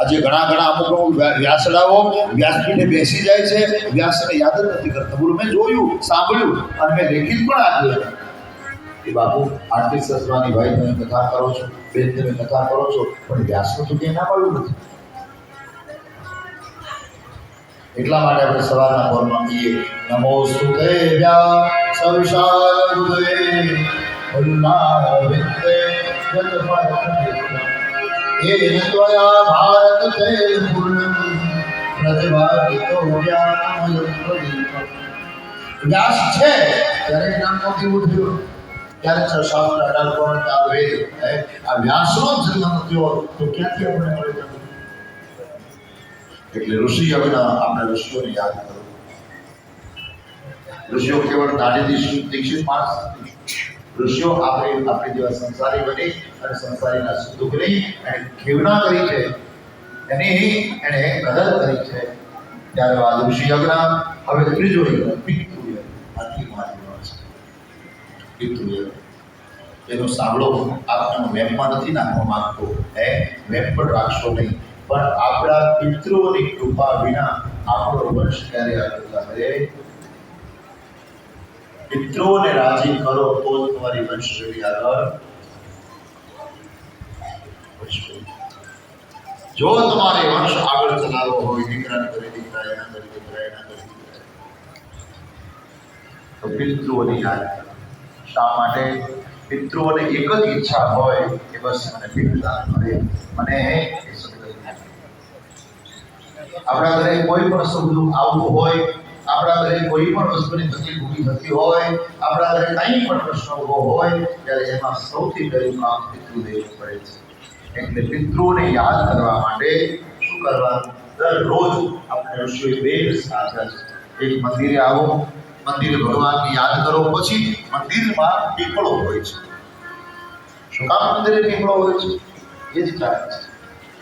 આજે ઘણા ઘણા અમુક અમુક વ્યા- વ્યાસડાઓ વ્યાસપીઠે બેસી જાય છે. વ્યાસને યાદ જ નથી કરતા. બોલું, મેં જોયું, સાંભળ્યું અને મેં લેખિત પણ આપ્યું એ બાપુ આટલી સસરાની ભાઈ તમે કથા કરો છો, બેન તમે કથા કરો છો, પણ વ્યાસનું તો ક્યાંય ના મળ્યું નથી. એટલા માટે આપણે સવારના ભરમાં કહીએ, નમો સ્તુતે વ્યાસ વિશાલ હૃદય ઉલ્લાસ વિદ્ય જત येन त्वया भारत ते पूर्णं प्रतिभागितो ज्ञानमयं વ્યાસ છે ત્યારે એ નામ નથી ઉઠ્યું ત્યારે છ શાસ્ત્ર અઢાર પુરાણ ચાર વેદ હે, આ વ્યાસનો જ જન્મ થયો તો ક્યાંથી આપણે મળે એટલે ઋષિ અવિના આપણે ઋષિઓને યાદ કરો ઋષિઓ કેવળ દાઢી દીક્ષિત દીક્ષિત માણસ નથી. ઋષિઓ આપણે આપણે જેવા સંસારી બની અને સંસારીના સુખ દુઃખની એને ખેવના કરી છે. એને એને કદર કરી છે. ત્યારે આ ઋષિ યજ્ઞ હવે ત્રીજો યજ્ઞ પિતૃય આથી આટલી છે. પિતૃય એનો સાંભળો, આપનો વેબમાં નથી નાખવા માંગતો, હે? વેબ પણ રાખશો નહીં. પણ આપણા પિતૃઓની કૃપા વિના આપણો વંશ ક્યારે આગળ ચાલે પિતૃઓને રાજી કરો, તો તમારી વંશવેલી આગળ જો તમારે વંશ આગળ ચલાવવો હોય દીકરાને કરી દીકરા, એના કરી દીકરા, એના કરી દીકરા. પિતૃઓની યાદ શા માટે? પિતૃઓને એક જ ઈચ્છા હોય કે બસ મને પિતૃદાન મળે, મને આપણા ઘરે કોઈ પણ શબ્દ આવતું હોય આપણા ઘરે કોઈ પણ વસ્તુની તકલીફ ઊભી થતી હોય, આપણા ઘરે કંઈ પણ પ્રશ્ન ઊભો હોય, ત્યારે એમાં સૌથી પહેલું કામ પિતૃદેવ પડે છે. એટલે પિતૃને યાદ કરવા માટે શું કરવાનું? દરરોજ આપણે ઋષિઓએ બે સાધન એક મંદિરે આવો, મંદિરે ભગવાનને યાદ કરો, પછી મંદિરમાં પીપળો હોય છે. શું કામ મંદિરે પીપળો હોય છે? એ જ કારણ છે.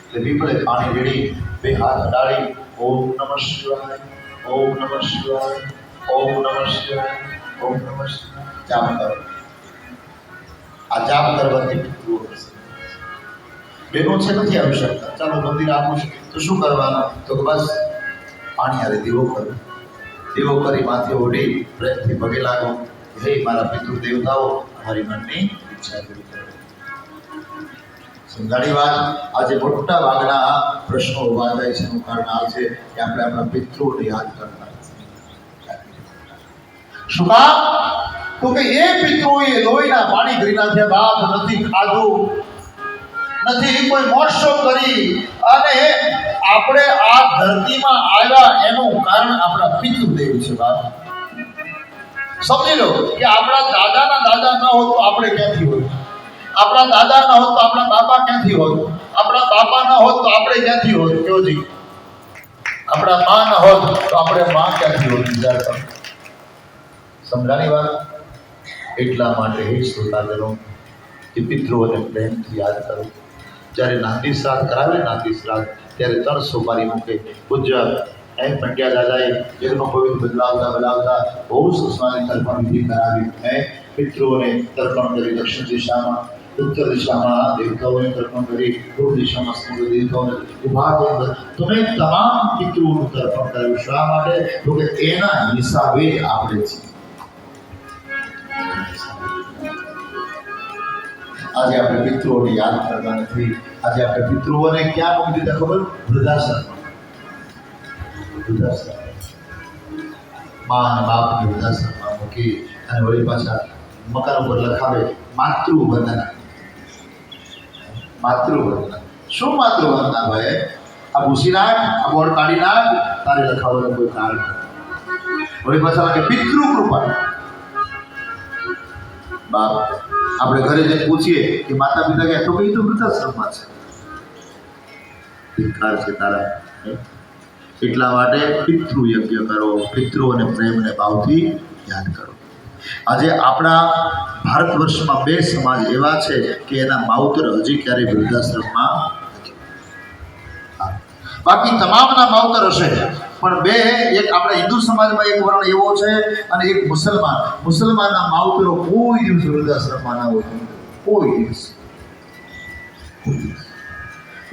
એટલે પીપળે પાણી રેડી બે હાથ અડાડી, ઓમ નમઃ શિવાય. ઓમ નમઃ શિવાય, ઓમ નમઃ શિવાય, ઓમ નમઃ શિવાય. જાપ કરો આ જાપ કરવાથી પિતૃઓ બેનો છે નથી આવી શકતા. ચાલો મંદિર આપું છું. તો શું કરવાનું? તો બસ પાણી હારે દીવો કરો. દીવો કરી માથે ઓઢી પ્રેમથી પગે લાગો. હે મારા પિતૃ દેવતાઓ અમારી મનની ઈચ્છા પૂરી કરો. સમજાણી વાત. આજે મોટા ભાગના પ્રશ્નો ઊભા થાય છે. એનું કારણ આ છે કે આપણે આપણા પિતૃને યાદ કરતા શું કામ તો કે એ પિતૃઓએ લોહીના પાણી કરી નાખ્યા. બાપ નથી ખાધું. નથી કોઈ મોટશો કરી. અને આપણે આ ધરતીમાં આવ્યા એનું કારણ આપણા પિતૃદેવ છે બાપ. સમજી લો કે આપણા દાદાના દાદા ન હોત તો આપણે ક્યાંથી હોત? આપણા દાદા ન હોત તો આપણા બાપા ક્યાંથી હોત? આપણા બાપા ન હોત તો આપણે ક્યાંથી હોત? કયો જી? આપણા મા ન હોત તો આપણે મા ક્યાંથી હોત? વિચાર કરો સમજાણી વાત? એટલા માટે હે શ્રોતાગણો કે પિતૃઓને પ્રેમથી યાદ કરો. જ્યારે નાતી શ્રાદ્ધ કરાવે, નાતી શ્રાદ્ધ, ત્યારે ત્રણ સોપારી મૂકે. પૂજ્ય એમ પંડ્યા દાદાએ યજ્ઞ પવિત્ર બદલાવતા બદલાવતા બહુ સુસ્માની તર્પણ વિધિ કરાવી. હે? પિતૃઓને તર્પણ કરી દક્ષિણ દિશામાં ઉત્તર દિશામાં દેવતાઓને તર્પણ કરી પૂર્વ દિશામાં સમગ્ર દેવતાઓને ઊભા કરી તમે તમામ પિતૃઓનું તર્પણ કર્યું શા માટે તો કે એના હિસાબે આપણે છીએ આજે આપણે પિતૃઓને યાદ કરતા નથી આજે આપણે પિતૃઓને ક્યાં મૂકી દીધા ખબર વૃદ્ધાશ્રમ વૃદ્ધાશ્રમ મા અને બાપને વૃદ્ધાશ્રમમાં મૂકી અને વળી પાછા મકાન ઉપર લખાવે માતૃવંદના માતૃવંદના શું માતૃવંદના ભાઈ? આ ભૂસી નાખ આ બોર્ડ કાઢી નાખ તારે લખાવવાનો કોઈ કારણ પાછા લાગે પિતૃ કૃપા બાપ, આપણે ઘરે જઈને પૂછીએ કે માતા પિતા કે, તો કઈ તો વૃદ્ધાશ્રમમાં છે? ધિકાર છે તારા. એટલા માટે પિતૃ યજ્ઞ કરો પિતૃઓને પ્રેમને ભાવથી યાદ કરો. આજે આપણા ભારત વર્ષમાં બે સમાજ એવા છે કે એના માવતર હજી ક્યારેય વૃદ્ધાશ્રમમાં બાકી તમામના માવતર હશે, પણ બે, એક આપણા હિન્દુ સમાજમાં એક વર્ણ એવો છે અને એક મુસલમાન. મુસલમાનના માવતરો કોઈ દિવસ વૃદ્ધાશ્રમમાં ના હોય. કોઈ દિવસ.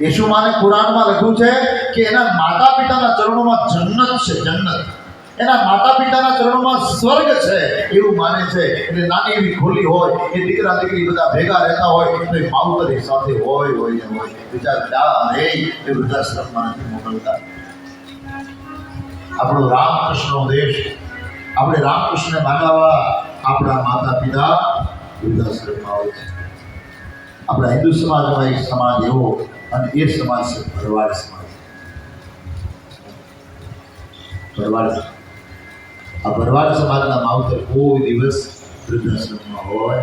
યશુમાને કુરાનમાં લખ્યું છે કે એના માતા પિતાના ચરણોમાં જન્નત છે, જન્નત. એના માતા પિતાના ચરણોમાં સ્વર્ગ છે એવું માને છે. એટલે નાની એવી ખોલી હોય, એ દીકરા દીકરી બધા ભેગા રહેતા હોય એટલે માવતરી સાથે હોય હોય ને હોય. બીજા ક્યાં રે એ વૃદ્ધાશ્રમમાં નથી મોકલતા. આપણો રામકૃષ્ણનો દેશ, આપણે રામકૃષ્ણને માનવા આપણા માતા પિતા વૃદ્ધાશ્રમમાં હોય છે. આપણા હિન્દુ સમાજમાં એક સમાજ એવો અને એ સમાજ છે ભરવાડ સમાજ. ભરવાડ આ ભરવાડ સમાજના માવતર કોઈ દિવસ વૃદ્ધાશ્રમમાં હોય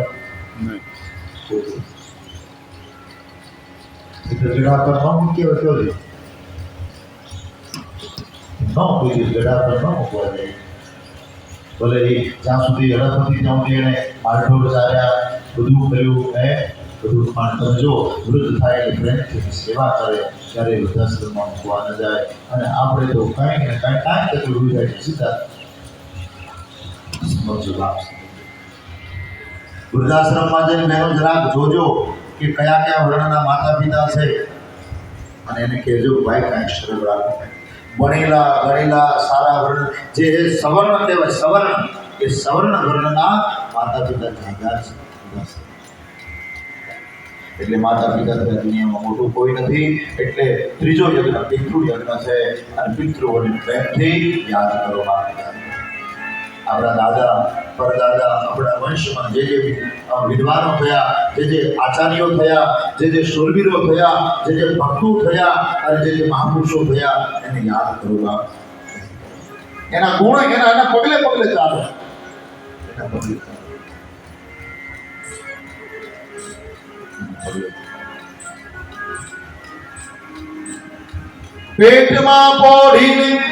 ગળા પર ન મૂકીએ કયો દે ન કોઈ ગળા પર ન મૂકવા જોઈએ જ્યાં સુધી હડપતિ ત્યાં સુધી ચાલ્યા, બધું કર્યું, હે? બધું પણ તમે જો, વૃદ્ધ થાય એટલે સેવા કરે, ત્યારે વૃદ્ધાશ્રમમાં મૂકવા ન જાય. અને આપણે તો કાંઈ ને કાંઈ કાંઈ તકલીફ થાય સીધા સમજો બાપ વૃદ્ધાશ્રમમાં જઈને બહેનો જરાક જોજો કે કયા કયા વર્ણના માતા પિતા છે. અને એને કહેજો, ભાઈ કાંઈક શરમ રાખો ભણેલા ગણેલા સારા વર્ણ, જે સવર્ણ કહેવાય, સવર્ણ, એ સવર્ણ વર્ણના માતા પિતા જાગા છે. એટલે માતા પિતા તરફ દુનિયામાં મોટું કોઈ નથી. એટલે ત્રીજો યજ્ઞ પિતૃ યજ્ઞ છે અને પિતૃઓને પ્રેમથી યાદ કરો માતા. આપણા દાદા, પરદાદા, આપણા વંશમાં જે જે વિદ્વાનો થયા, જે જે આચાર્યો થયા, જે જે શૂરવીરો થયા, જે જે ભક્તો થયા અને જે જે મહાપુરુષો થયા, એને યાદ કરવા એના ગુણ એના એના પગલે પગલે ચાલે એના પગલે. પેટમાં પોઢીને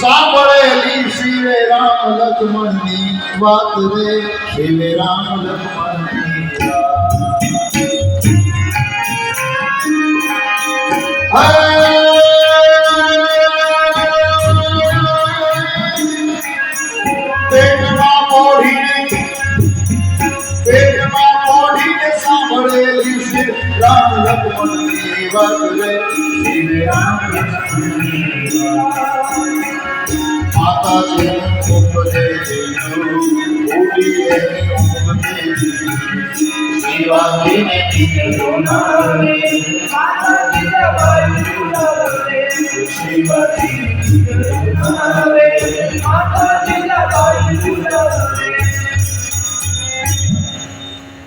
સાંભળેલી શિવે રામ લક્ષ્મણની વાત રે શિવે રામ લક્ષ્મણની પેટમાં પોઢીને પેટમાં પોઢીને સાંભળેલી શિવ રામ માતા છે ઉપજે ઉડીએ શિવાજીને દીકરો નારે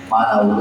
માના ઉદય